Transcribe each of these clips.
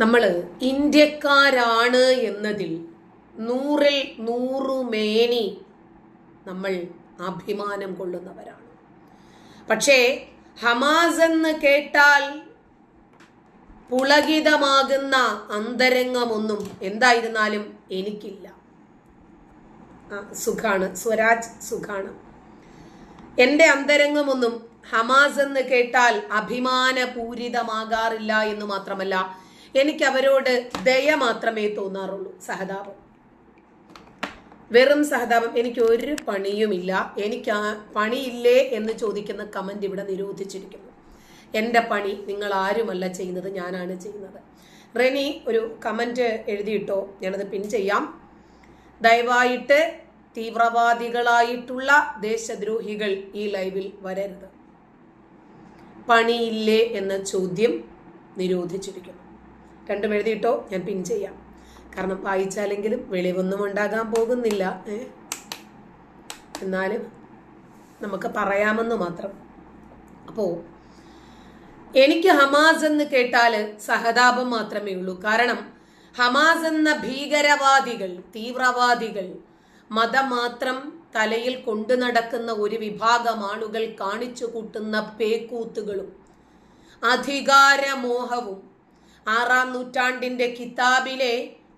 നമ്മൾ ഇന്ത്യക്കാരാണ് എന്നതിൽ നൂറിൽ നൂറു മേനി നമ്മൾ അഭിമാനം കൊള്ളുന്നവരാണ്. പക്ഷേ ഹമാസ് എന്ന് കേട്ടാൽ പുളകിതമാകുന്ന അന്തരംഗമൊന്നും എന്തായിരുന്നാലും എനിക്കില്ല. സുഖാണ്. സ്വരാജ് സുഖാണ്. എന്റെ അന്തരംഗമൊന്നും ഹമാസ് എന്ന് കേട്ടാൽ അഭിമാനപൂരിതമാകാറില്ല എന്ന് മാത്രമല്ല എനിക്ക് അവരോട് ദയ മാത്രമേ തോന്നാറുള്ളൂ സഹതാപം. വെറും സഹതാപം എനിക്ക് ഒരു പണിയുമില്ല. എനിക്ക് ആ പണിയില്ലേ എന്ന് ചോദിക്കുന്ന കമന്റ് ഇവിടെ നിരോധിച്ചിരിക്കുന്നു. എന്റെ പണി നിങ്ങൾ ആരുമല്ല ചെയ്യുന്നത് ഞാനാണ് ചെയ്യുന്നത്. റെനി ഒരു കമന്റ് എഴുതിയിട്ടോ? ഞാനത് പിൻ ചെയ്യാം. ദയവായിട്ട് തീവ്രവാദികളായിട്ടുള്ള ദേശദ്രോഹികൾ ഈ ലൈവിൽ വരരുത്. പണിയില്ലേ എന്ന ചോദ്യം നിരോധിച്ചിരിക്കുന്നു. രണ്ടും എഴുതിയിട്ടോ? ഞാൻ പിൻ ചെയ്യാം. കാരണം വായിച്ചാലെങ്കിലും വെളിവൊന്നും ഉണ്ടാകാൻ പോകുന്നില്ല. എന്നാലും നമുക്ക് പറയാമെന്ന് മാത്രം. അപ്പോൾ എനിക്ക് ഹമാസ് എന്ന് കേട്ടാൽ സഹതാപം മാത്രമേ ഉള്ളൂ. കാരണം ഹമാസ് എന്ന ഭീകരവാദികൾ തീവ്രവാദികൾ മതം മാത്രം തലയിൽ കൊണ്ടു നടക്കുന്ന ഒരു വിഭാഗം ആളുകൾ കാണിച്ചു കൂട്ടുന്ന പേക്കൂത്തുകളും അധികാരമോഹവും ആറാം നൂറ്റാണ്ടിന്റെ കിതാബിലെ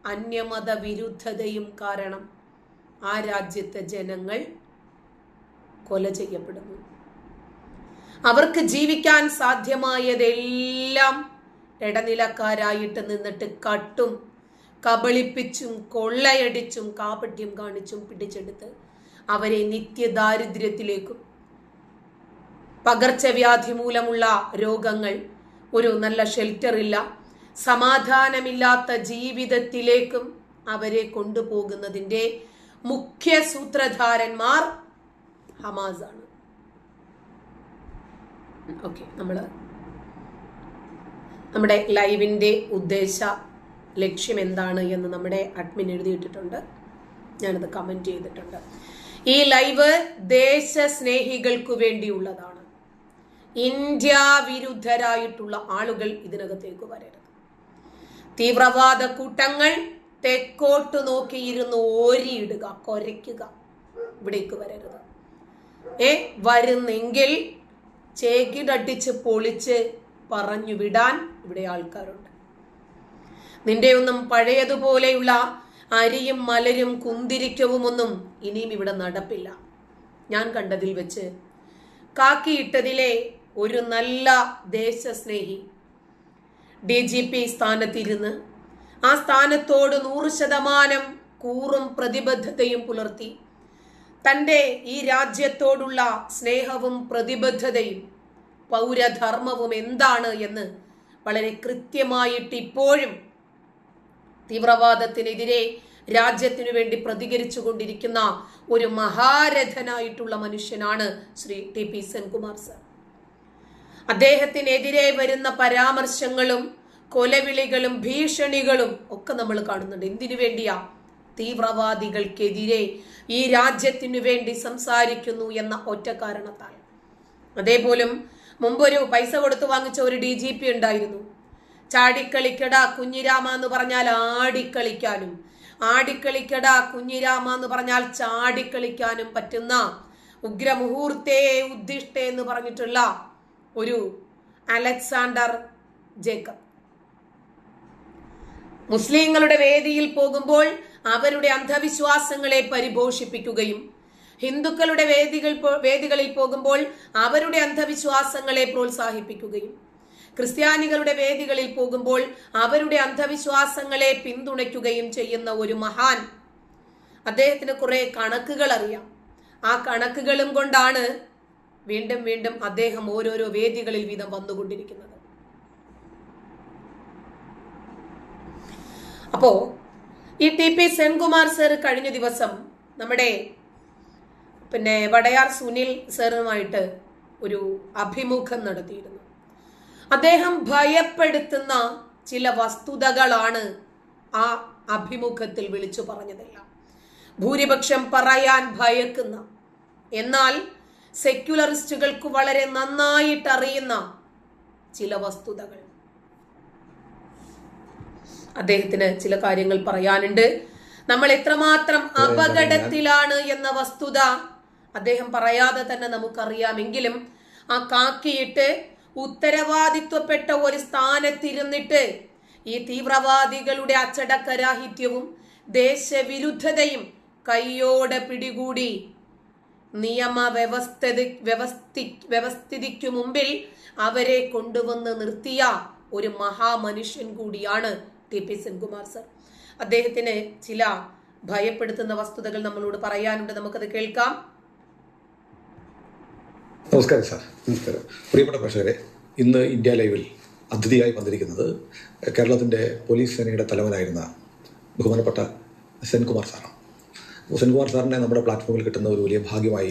അന്യമത വിരുദ്ധതയും കാരണം ആ രാജ്യത്തെ ജനങ്ങൾ കൊല ചെയ്യപ്പെടുന്നു. അവർക്ക് ജീവിക്കാൻ സാധ്യമായതെല്ലാം ഇടനിലക്കാരായിട്ട് നിന്നിട്ട് കട്ടും കബളിപ്പിച്ചും കൊള്ളയടിച്ചും കാപട്യം കാണിച്ചും പിടിച്ചെടുത്ത് അവരെ നിത്യദാരിദ്ര്യത്തിലേക്കും പകർച്ചവ്യാധി മൂലമുള്ള രോഗങ്ങൾ ഒരു നല്ല ഷെൽട്ടർ ഇല്ല സമാധാനമില്ലാത്ത ജീവിതത്തിലേക്കും അവരെ കൊണ്ടുപോകുന്നതിന്റെ മുഖ്യ സൂത്രധാരന്മാർ ഹമാസ് ആണ് ഓക്കെ നമ്മൾ നമ്മുടെ ലൈവിന്റെ ഉദ്ദേശ ലക്ഷ്യം എന്താണ് എന്ന് നമ്മുടെ അഡ്മിൻ എഴുതിയിട്ടിട്ടുണ്ട്. ഞാനത് കമന്റ് ചെയ്തിട്ടുണ്ട്. ഈ ലൈവ് ദേശസ്നേഹികൾക്കു വേണ്ടിയുള്ളതാണ്. ഇന്ത്യ വിരുദ്ധരായിട്ടുള്ള ആളുകൾ ഇതിനകത്തേക്ക് വരരുത്. തീവ്രവാദ കൂട്ടങ്ങൾ തെക്കോട്ട് നോക്കിയിരുന്ന് ഓരിയിടുക കൊരയ്ക്കുക. ഇവിടേക്ക് വരരുത്. ഏ വരുന്നെങ്കിൽ ചേക്കിടടിച്ച് പൊളിച്ച് പറഞ്ഞു വിടാൻ ഇവിടെ ആൾക്കാരുണ്ട്. നിന്റെ ഒന്നും പഴയതുപോലെയുള്ള അരിയും മലരും കുന്തിരിക്കവുമൊന്നും ഇനിയും ഇവിടെ നടപ്പില്ല. ഞാൻ കണ്ടതിൽ വെച്ച് കാക്കിയിട്ടതിലെ ഒരു നല്ല ദേശസ്നേഹി ഡി ജി പി സ്ഥാനത്തിരുന്ന് ആ സ്ഥാനത്തോട് നൂറ് ശതമാനം കൂറും പ്രതിബദ്ധതയും പുലർത്തി. തന്റെ ഈ രാജ്യത്തോടുള്ള സ്നേഹവും പ്രതിബദ്ധതയും പൗരധർമ്മവും എന്താണ് എന്ന് വളരെ കൃത്യമായിട്ട് ഇപ്പോഴും തീവ്രവാദത്തിനെതിരെ രാജ്യത്തിനു വേണ്ടി പ്രതികരിച്ചു കൊണ്ടിരിക്കുന്ന ഒരു മഹാരഥനായിട്ടുള്ള മനുഷ്യനാണ് Shri T P Senkumar sir. അദ്ദേഹത്തിനെതിരെ വരുന്ന പരാമർശങ്ങളും കൊലവിളികളും ഭീഷണികളും ഒക്കെ നമ്മൾ കാണുന്നുണ്ട്. എന്തിനു വേണ്ടിയാ? തീവ്രവാദികൾക്കെതിരെ ഈ രാജ്യത്തിനു വേണ്ടി സംസാരിക്കുന്നു എന്ന ഒറ്റ കാരണത്താൽ. അതേപോലും മുമ്പൊരു പൈസ കൊടുത്തു വാങ്ങിച്ച ഒരു ഡി ജി പി ഉണ്ടായിരുന്നു. ചാടിക്കളിക്കട കുഞ്ഞിരാമ എന്ന് പറഞ്ഞാൽ ആടിക്കളിക്കാനും ആടിക്കളിക്കട കുഞ്ഞിരാമ എന്ന് പറഞ്ഞാൽ ചാടിക്കളിക്കാനും പറ്റുന്ന ഉഗ്രമുഹൂർത്തേ ഉദ്ദിഷ്ടേ എന്ന് പറഞ്ഞിട്ടുള്ള ഒരു അലക്സാണ്ടർ ജേക്കബ്. മുസ്ലിങ്ങളുടെ വേദിയിൽ പോകുമ്പോൾ അവരുടെ അന്ധവിശ്വാസങ്ങളെ പരിപോഷിപ്പിക്കുകയും ഹിന്ദുക്കളുടെ വേദികൾ വേദികളിൽ പോകുമ്പോൾ അവരുടെ അന്ധവിശ്വാസങ്ങളെ പ്രോത്സാഹിപ്പിക്കുകയും ക്രിസ്ത്യാനികളുടെ വേദികളിൽ പോകുമ്പോൾ അവരുടെ അന്ധവിശ്വാസങ്ങളെ പിന്തുണയ്ക്കുകയും ചെയ്യുന്ന ഒരു മഹാൻ. അദ്ദേഹത്തിന് കുറെ കണക്കുകൾ അറിയാം. ആ കണക്കുകളും കൊണ്ടാണ് വീണ്ടും വീണ്ടും അദ്ദേഹം ഓരോരോ വേദികളിൽ വീതം വന്നുകൊണ്ടിരിക്കുന്നത്. അപ്പോ ഈ ടി പി സെൻകുമാർ സർ കഴിഞ്ഞ ദിവസം നമ്മുടെ പിന്നെ വടയാർ സുനിൽ സാറുമായിട്ട് ഒരു അഭിമുഖം നടത്തിയിരുന്നു. അദ്ദേഹം ഭയപ്പെടുത്തുന്ന ചില വസ്തുതകളാണ് ആ അഭിമുഖത്തിൽ വിളിച്ചു പറഞ്ഞതെല്ലാം. ഭൂരിപക്ഷം പറയാൻ ഭയക്കുന്ന. എന്നാൽ സെക്യുലറിസ്റ്റുകൾക്ക് വളരെ നന്നായിട്ട് അറിയുന്ന ചില വസ്തുതകൾ. അദ്ദേഹത്തിന് ചില കാര്യങ്ങൾ പറയാനുണ്ട്. നമ്മൾ എത്രമാത്രം അപകടത്തിലാണ് എന്ന വസ്തുത അദ്ദേഹം പറയാതെ തന്നെ നമുക്കറിയാമെങ്കിലും ആ കാക്കിയിട്ട് ഉത്തരവാദിത്വപ്പെട്ട ഒരു സ്ഥാനത്തിരുന്നിട്ട് ഈ തീവ്രവാദികളുടെ അച്ചടക്കരാഹിത്യവും ദേശവിരുദ്ധതയും കയ്യോടെ പിടികൂടി. നിയമ വ്യവസ്ഥിതി വ്യവസ്ഥി വ്യവസ്ഥിതിക്കു മുമ്പിൽ അവരെ കൊണ്ടുവന്ന് നിർത്തിയ ഒരു മഹാമനുഷ്യൻ കൂടിയാണ് ടി പി സെൻകുമാർ സർ. അദ്ദേഹത്തിന് ചില ഭയപ്പെടുത്തുന്ന വസ്തുതകൾ നമ്മളോട് പറയാനുണ്ട്. നമുക്കത് കേൾക്കാം. നമസ്കാരം സാർ. നമസ്കാരം. പ്രിയപ്പെട്ട പ്രേക്ഷകരെ ഇന്ന് ഇന്ത്യ ലൈവിൽ അതിഥിയായി വന്നിരിക്കുന്നത് കേരളത്തിന്റെ പോലീസ് സേനയുടെ തലവനായിരുന്ന ബഹുമാനപ്പെട്ട സെൻകുമാർ സാറാണ്. സെൻകുമാർ സാറിനെ നമ്മുടെ പ്ലാറ്റ്ഫോമിൽ കിട്ടുന്ന ഒരു വലിയ ഭാഗ്യമായി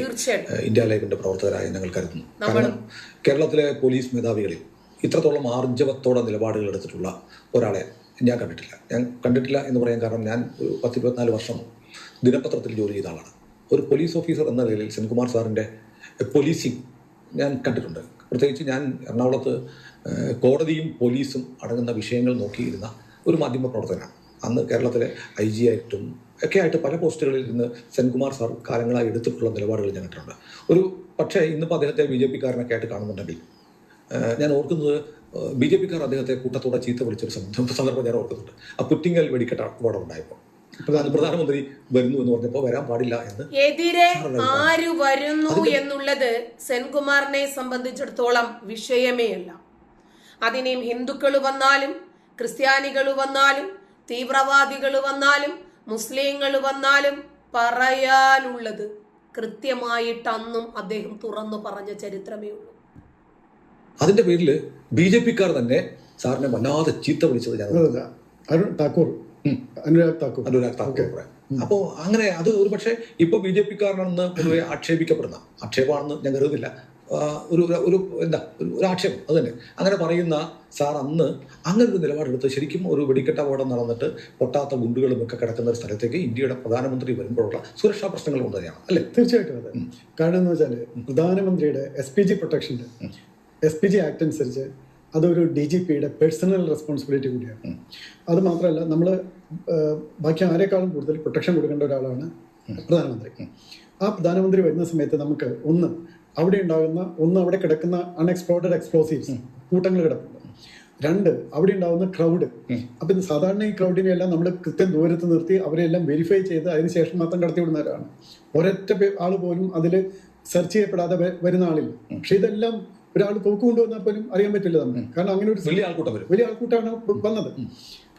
ഇന്ത്യ ലൈവിന്റെ പ്രവർത്തകരായി ഞങ്ങൾ കരുതുന്നു. കാരണം കേരളത്തിലെ പോലീസ് മേധാവികളിൽ ഇത്രത്തോളം ആർജവത്തോടെ നിലപാടുകൾ എടുത്തിട്ടുള്ള ഒരാളെ ഞാൻ കണ്ടിട്ടില്ല. ഞാൻ കണ്ടിട്ടില്ല എന്ന് പറയാൻ കാരണം ഞാൻ ഒരു പത്തിരുപത്തിനാല് വർഷം ദിനപത്രത്തിൽ ജോലി ചെയ്ത ആളാണ്. ഒരു പോലീസ് ഓഫീസർ എന്ന നിലയിൽ സെൻകുമാർ സാറിന്റെ പോലീസിങ് ഞാൻ കണ്ടിട്ടുണ്ട്. പ്രത്യേകിച്ച് ഞാൻ എറണാകുളത്ത് കോടതിയും പോലീസും അടങ്ങുന്ന വിഷയങ്ങൾ നോക്കിയിരുന്ന ഒരു മാധ്യമ പ്രവർത്തകനാണ് അന്ന് കേരളത്തിലെ ഐ ജി ആയിട്ടും ഒക്കെ ആയിട്ട് പല പോസ്റ്റുകളിൽ നിന്ന് സെൻകുമാർ സാർ കാലങ്ങളായി എടുത്തിട്ടുള്ള നിലപാടുകൾ ഞാൻ കണ്ടിട്ടുണ്ട്. ഒരു പക്ഷേ ഇന്നിപ്പോൾ അദ്ദേഹത്തെ ബി ജെ പിക്കാരനൊക്കെ ആയിട്ട് കാണുന്നുണ്ടെങ്കിൽ ഞാൻ ഓർക്കുന്നത് ബി ജെ പിക്കാർ അദ്ദേഹത്തെ കൂട്ടത്തോടെ ചീത്ത വിളിച്ചൊരു സന്ദർഭം ഞാൻ ഓർക്കുന്നുണ്ട്. ആ പുറ്റിങ്ങൽ വെടിക്കെട്ട് അപകടം ഉണ്ടായപ്പോൾ പ്രധാന പ്രധാനമന്ത്രി വരുന്നു എന്ന് പറഞ്ഞപ്പോൾ വരാൻ പാടില്ല എന്ന് എതിരെ ആര് വരുന്നു എന്നുള്ളത് സെൻകുമാറിനെ സംബന്ധിച്ചിടത്തോളം വിഷയമേ അല്ല. അതിനെയും ഹിന്ദുക്കൾ വന്നാലും ക്രിസ്ത്യാനികൾ വന്നാലും തീവ്രവാദികൾ വന്നാലും മുസ്ലിങ്ങൾ വന്നാലും പറയാനുള്ളത് കൃത്യമായിട്ട് അന്നും അദ്ദേഹം തുറന്നു പറഞ്ഞ ചരിത്രമേ ഉള്ളൂ. അതിന്റെ പേരിൽ ബി ജെ പിക്കാർ തന്നെ സാറിനെ വല്ലാതെ ചീത്ത വിളിച്ചത് ഞാൻ അരുൺ താക്കൂർ. അനുരാഗ് താക്കൂർ. അനുരാഗ് താക്കൂർ അപ്പോൾ അങ്ങനെ അത് ഒരു പക്ഷേ ഇപ്പൊ ബി ജെ പിക്കാരനാണെന്ന് പൊതുവെ ആക്ഷേപിക്കപ്പെടുന്ന ആക്ഷേപമാണെന്ന് ഞാൻ കരുതുന്നില്ല. ഒരു ഒരു- എന്താ ഒരു ഒരു ആക്ഷേപം അത് തന്നെ. അങ്ങനെ പറയുന്ന സാർ അന്ന് അങ്ങനെ ഒരു നിലപാടെടുത്ത് ശരിക്കും ഒരു വെടിക്കെട്ട അപകടം നടന്നിട്ട് പൊട്ടാത്ത ഗുണ്ടുകളും ഒക്കെ കിടക്കുന്ന ഒരു സ്ഥലത്തേക്ക് ഇന്ത്യയുടെ പ്രധാനമന്ത്രി വരുമ്പോഴുള്ള സുരക്ഷാ പ്രശ്നങ്ങൾ കൊണ്ട് തന്നെയാണ് അല്ലേ? തീർച്ചയായിട്ടും അതെ. കാരണം എന്ന് വെച്ചാൽ പ്രധാനമന്ത്രിയുടെ എസ് പി ജി പ്രൊട്ടക്ഷന്റെ എസ് പി ജി ആക്ട് അനുസരിച്ച് അതൊരു ഡി ജി പിയുടെ പേഴ്സണൽ റെസ്പോൺസിബിലിറ്റി കൂടിയാണ്. അത് മാത്രമല്ല നമ്മൾ ബാക്കി ആരെക്കാളും കൂടുതൽ പ്രൊട്ടക്ഷൻ കൊടുക്കേണ്ട ഒരാളാണ് പ്രധാനമന്ത്രി. ആ പ്രധാനമന്ത്രി വരുന്ന സമയത്ത് നമുക്ക് ഒന്ന് അവിടെ ഉണ്ടാകുന്ന ഒന്ന് അവിടെ കിടക്കുന്ന അൺഎക്സ്പ്ലോർഡ് എക്സ്പ്ലോസീവ്സ് കൂട്ടങ്ങൾ കിടപ്പുണ്ട്. രണ്ട് അവിടെ ഉണ്ടാകുന്ന ക്രൗഡ് അപ്പൊ ഇത് സാധാരണ ഈ ക്രൗഡിനെ എല്ലാം നമ്മൾ കൃത്യം ദൂരത്ത് നിർത്തി അവരെല്ലാം വെരിഫൈ ചെയ്ത് അതിനുശേഷം മാത്രം കടത്തി വിടുന്നവരാണ്. ഒരൊറ്റ ആൾ പോലും അതിൽ സെർച്ച് ചെയ്യപ്പെടാതെ വരുന്ന ആളില്ല. പക്ഷെ ഇതെല്ലാം ഒരാൾ പോക്ക് കൊണ്ടുവന്നാൽ പോലും അറിയാൻ പറ്റില്ല നമ്മൾ കാരണം അങ്ങനെ ഒരു വലിയ ആൾക്കൂട്ടം വരും. വലിയ ആൾക്കൂട്ടമാണ് വന്നത്.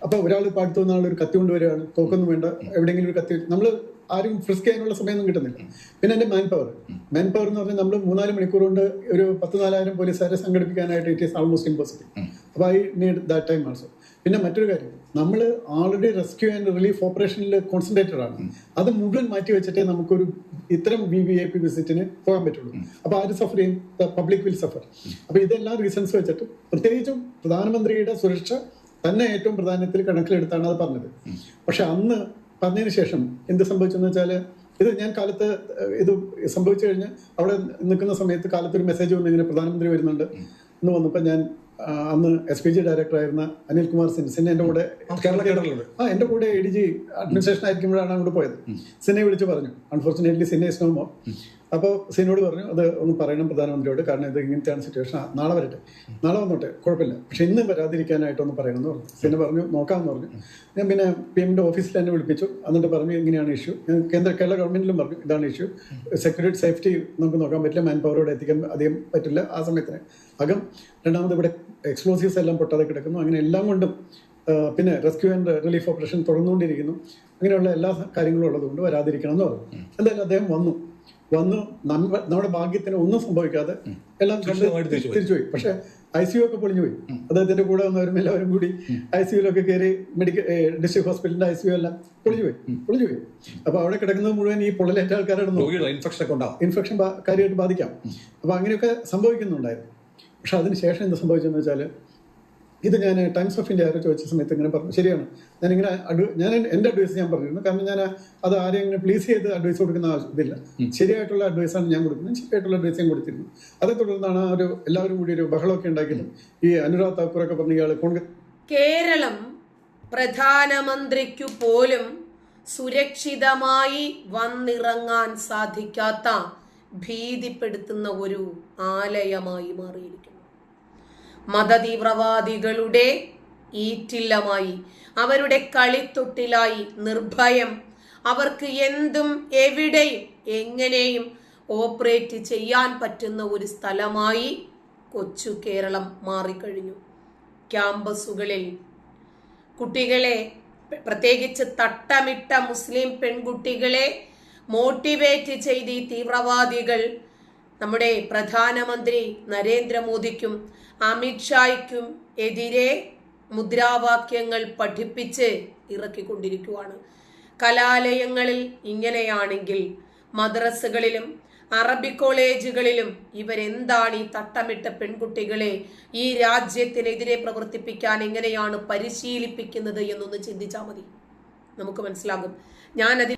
അപ്പൊ ഒരാൾ പാടത്തു ആൾ ഒരു കത്തി കൊണ്ടുവരികയാണ്. തോക്കൊന്നും വേണ്ട. എവിടെയെങ്കിലും ഒരു കത്തി നമ്മൾ ആരും ഫ്രിസ്ക് ചെയ്യാനുള്ള സമയമൊന്നും കിട്ടുന്നില്ല. പിന്നെ എന്റെ മാൻ പവർ മാൻ പവർ എന്ന് പറഞ്ഞാൽ നമ്മൾ മൂന്നാൽ മണിക്കൂർ കൊണ്ട് ഒരു പത്ത് നാലായിരം പോലീസുകാരെ സംഘടിപ്പിക്കാനായിട്ട് ഇറ്റ് ഈസ് ആൾമോസ്റ്റ് ഇമ്പോസിബിൾ അപ്പോൾ I need that time also പിന്നെ മറ്റൊരു കാര്യം. നമ്മൾ ആൾറെഡി റെസ്ക്യൂ ആൻഡ് റിലീഫ് ഓപ്പറേഷനിൽ കോൺസെൻട്രേറ്റഡ് ആണ്. അത് മുഴുവൻ മാറ്റി വെച്ചിട്ടേ നമുക്കൊരു ഇത്തരം വി വി ഐ പി വിസിറ്റിന് പോകാൻ പറ്റുള്ളൂ. അപ്പൊ ആര് സഫർ ചെയ്യും? ദ പബ്ലിക് വിൽ സഫർ അപ്പോൾ ഇതെല്ലാം റീസൺസ് വെച്ചിട്ട് പ്രത്യേകിച്ചും പ്രധാനമന്ത്രിയുടെ സുരക്ഷ തന്നെ ഏറ്റവും പ്രധാനത്തിൽ കണക്കിലെടുത്താണ് അത് പറഞ്ഞത്. പക്ഷെ അന്ന് പറഞ്ഞതിന് ശേഷം എന്ത് സംഭവിച്ചെന്ന് വെച്ചാൽ ഇത് ഞാൻ കാലത്ത് ഇത് സംഭവിച്ചു കഴിഞ്ഞ് അവിടെ നിൽക്കുന്ന സമയത്ത് കാലത്ത് ഒരു മെസ്സേജ് വന്നു ഇങ്ങനെ പ്രധാനമന്ത്രി വരുന്നുണ്ട് എന്ന് വന്നപ്പോൾ ഞാൻ അന്ന് എസ് പി ജി ഡയറക്ടറായിരുന്ന അനിൽകുമാർ സിൻ സിന്നെ എന്റെ കൂടെ കേരള ആ എന്റെ കൂടെ എ ഡി ജി അഡ്മിനിസ്ട്രേഷൻ ആയിരിക്കുമ്പോഴാണ് അങ്ങോട്ട് പോയത്. സിനെ വിളിച്ച് പറഞ്ഞു. അൺഫോർച്ചുനേറ്റ്ലി സിനെ ഇസ് നോ മോർ അപ്പോൾ സീനോട് പറഞ്ഞു അത് ഒന്ന് പറയണം പ്രധാനമന്ത്രിയോട് കാരണം ഇത് ഇങ്ങനത്തെയാണ് സിറ്റുവേഷൻ നാളെ വരട്ടെ. നാളെ വന്നോട്ടെ കുഴപ്പമില്ല. പക്ഷെ ഇന്ന് വരാതിരിക്കാനായിട്ടൊന്ന് പറയണം എന്ന് പറഞ്ഞു. സിനെ പറഞ്ഞു നോക്കാമെന്ന് പറഞ്ഞു. ഞാൻ പിന്നെ പി എമ്മിന്റെ ഓഫീസിൽ തന്നെ വിളിപ്പിച്ചു. എന്നിട്ട് പറഞ്ഞു ഇങ്ങനെയാണ് ഇഷ്യൂ ഞാൻ കേന്ദ്ര കേരള ഗവൺമെന്റിലും പറഞ്ഞു ഇതാണ് ഇഷ്യൂ സെക്യൂരിറ്റി സേഫ്റ്റി നമുക്ക് നോക്കാൻ പറ്റില്ല. മാൻ പവറോടെ എത്തിക്കാൻ അധികം പറ്റില്ല. ആ സമയത്തിന് അകം രണ്ടാമത് ഇവിടെ എക്സ്പ്ലോസീവ്സ് എല്ലാം പൊട്ടാതെ കിടക്കുന്നു. അങ്ങനെ എല്ലാം കൊണ്ടും പിന്നെ റെസ്ക്യൂ ആൻഡ് റിലീഫ് ഓപ്പറേഷൻ തുടർന്നുകൊണ്ടിരിക്കുന്നു. അങ്ങനെയുള്ള എല്ലാ കാര്യങ്ങളും ഉള്ളതുകൊണ്ട് വരാതിരിക്കണം എന്ന് പറഞ്ഞു. എന്തായാലും അദ്ദേഹം വന്നു. വന്നു. നമ്മ നമ്മുടെ ഭാഗ്യത്തിന് ഒന്നും സംഭവിക്കാതെ എല്ലാം. തിരിച്ചുപോയി. പക്ഷെ ഐ സി യു ഒക്കെ പൊളിഞ്ഞു പോയി അദ്ദേഹത്തിന്റെ കൂടെ വന്നവരും എല്ലാവരും കൂടി ഐ സി യുലൊക്കെ കയറി മെഡിക്കൽ ഡിസ്ട്രിക്ട് ഹോസ്പിറ്റലിന്റെ ഐ സി യു എല്ലാം പൊളിഞ്ഞു പോയി പൊളിഞ്ഞു പോയി അപ്പൊ അവിടെ കിടക്കുന്നത് മുഴുവൻ ഈ പൊള്ളലേറ്റ ആൾക്കാരാണ് ഇൻഫെക്ഷൻ ഇൻഫെക്ഷൻ കാര്യമായിട്ട് ബാധിക്കാം. അപ്പൊ അങ്ങനെയൊക്കെ സംഭവിക്കുന്നുണ്ടായിരുന്നു. പക്ഷെ അതിന് ശേഷം എന്ത് സംഭവിച്ചെന്ന് വെച്ചാൽ ഇത് ഞാൻ ടൈംസ് ഓഫ് ഇന്ത്യ ആരോ ചോദിച്ച സമയത്ത് ഇങ്ങനെ പറഞ്ഞു. ശരിയാണ്. ഞാനിങ്ങനെ ഇങ്ങനെ ഞാൻ എന്റെ എന്റെ അഡ്വൈസ് ഞാൻ പറഞ്ഞിരുന്നു. കാരണം ഞാൻ അത് ആരെയും ഇങ്ങനെ പ്ലീസ് ചെയ്ത് അഡ്വൈസ് കൊടുക്കുന്ന ഇതില്ല. ശരിയായിട്ടുള്ള അഡ്വൈസാണ് ഞാൻ കൊടുക്കുന്നത്. ശരിയായിട്ടുള്ള അഡ്വൈസ് ഞാൻ കൊടുത്തിരുന്നു. അതേ തുടർന്നാണ് ആ ഒരു എല്ലാവരും കൂടി ഒരു ബഹളമൊക്കെ ഉണ്ടാക്കിയത്. ഈ അനുരാഗ് താക്കൂറൊക്കെ പറഞ്ഞ ഇയാൾ കോൺഗ്രസ് കേരളം പ്രധാനമന്ത്രിക്കു പോലും സുരക്ഷിതമായി വന്നിറങ്ങാൻ സാധിക്കാത്ത ഭീതിപ്പെടുത്തുന്ന ഒരു ആലയമായി മാറിയിരിക്കുന്നു. മതതീവ്രവാദികളുടെ ഈറ്റില്ലമായി അവരുടെ കളിത്തൊട്ടിലായി നിർഭയം. അവർക്ക് എന്തും എവിടെയും എങ്ങനെയും ഓപ്പറേറ്റ് ചെയ്യാൻ പറ്റുന്ന ഒരു സ്ഥലമായി കൊച്ചു കേരളം മാറിക്കഴിഞ്ഞു. ക്യാമ്പസുകളിൽ കുട്ടികളെ പ്ര- പ്രത്യേകിച്ച് തട്ടമിട്ട മുസ്ലിം പെൺകുട്ടികളെ മോട്ടിവേറ്റ് ചെയ്ത് ഈ തീവ്രവാദികൾ നമ്മുടെ പ്രധാനമന്ത്രി നരേന്ദ്രമോദിക്കും അമിത്ഷായ്ക്കും എതിരെ മുദ്രാവാക്യങ്ങൾ പഠിപ്പിച്ച് ഇറക്കിക്കൊണ്ടിരിക്കുകയാണ് കലാലയങ്ങളിൽ ഇങ്ങനെയാണെങ്കിൽ മദ്രസകളിലും അറബി കോളേജുകളിലും ഇവരെന്താണ് ഈ തട്ടമിട്ട പെൺകുട്ടികളെ ഈ രാജ്യത്തിനെതിരെ പ്രവർത്തിപ്പിക്കാൻ എങ്ങനെയാണ് പരിശീലിപ്പിക്കുന്നത് എന്നൊന്ന് ചിന്തിച്ചാൽ മതി. നമുക്ക് മനസ്സിലാകും. ഞാനതിൽ